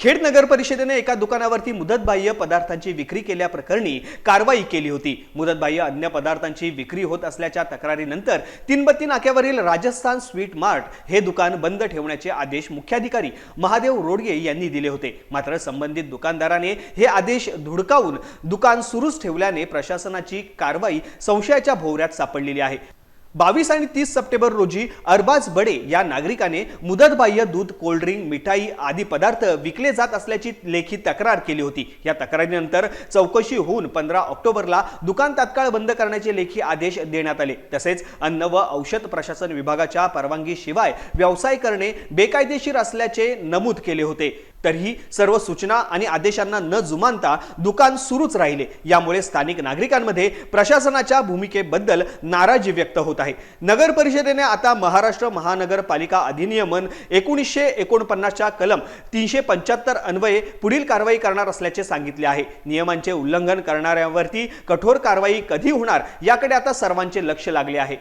खेड नगर परिषदेने एका दुकानावरती मुदतबाह्य पदार्थांची विक्री केल्याप्रकरणी कारवाई केली होती. मुदतबाह्य अन्य पदार्थांची विक्री होत असल्याच्या तक्रारीनंतर तीनबत्ती नाक्यावरील राजस्थान स्वीट मार्ट हे दुकान बंद ठेवण्याचे आदेश मुख्याधिकारी महादेव रोडगे यांनी दिले होते. मात्र संबंधित दुकानदाराने हे आदेश धुडकावून दुकान सुरूच ठेवल्याने प्रशासनाची कारवाई संशयाच्या भोवऱ्यात सापडलेली आहे. बावीस आणि तीस सप्टेंबर रोजी अरबाज बडे या नागरिकाने मुदतबाह्य दूध कोल्ड्रिंक मिठाई आदी पदार्थ विकले जात असल्याची लेखी तक्रार केली होती. या तक्रारीनंतर चौकशी होऊन पंधरा ऑक्टोबरला दुकान तात्काळ बंद करण्याचे लेखी आदेश देण्यात आले. तसेच अन्न व औषध प्रशासन विभागाच्या परवानगीशिवाय व्यवसाय करणे बेकायदेशीर असल्याचे नमूद केले होते. तरीही सर्व सूचना आणि आदेशांना न जुमानता दुकान सुरूच राहिले. यामुळे स्थानिक नागरिकांमध्ये प्रशासनाच्या भूमिकेबद्दल नाराजी व्यक्त होत आहे. नगर परिषदेने आता महाराष्ट्र महानगरपालिका अधिनियमन एकोणीसशे एकोणपन्नासच्या कलम तीनशे पंच्याहत्तर अन्वये पुढील कारवाई करणार असल्याचे सांगितले आहे. नियमांचे उल्लंघन करणाऱ्यांवरती कठोर कारवाई कधी होणार याकडे आता सर्वांचे लक्ष लागले आहे.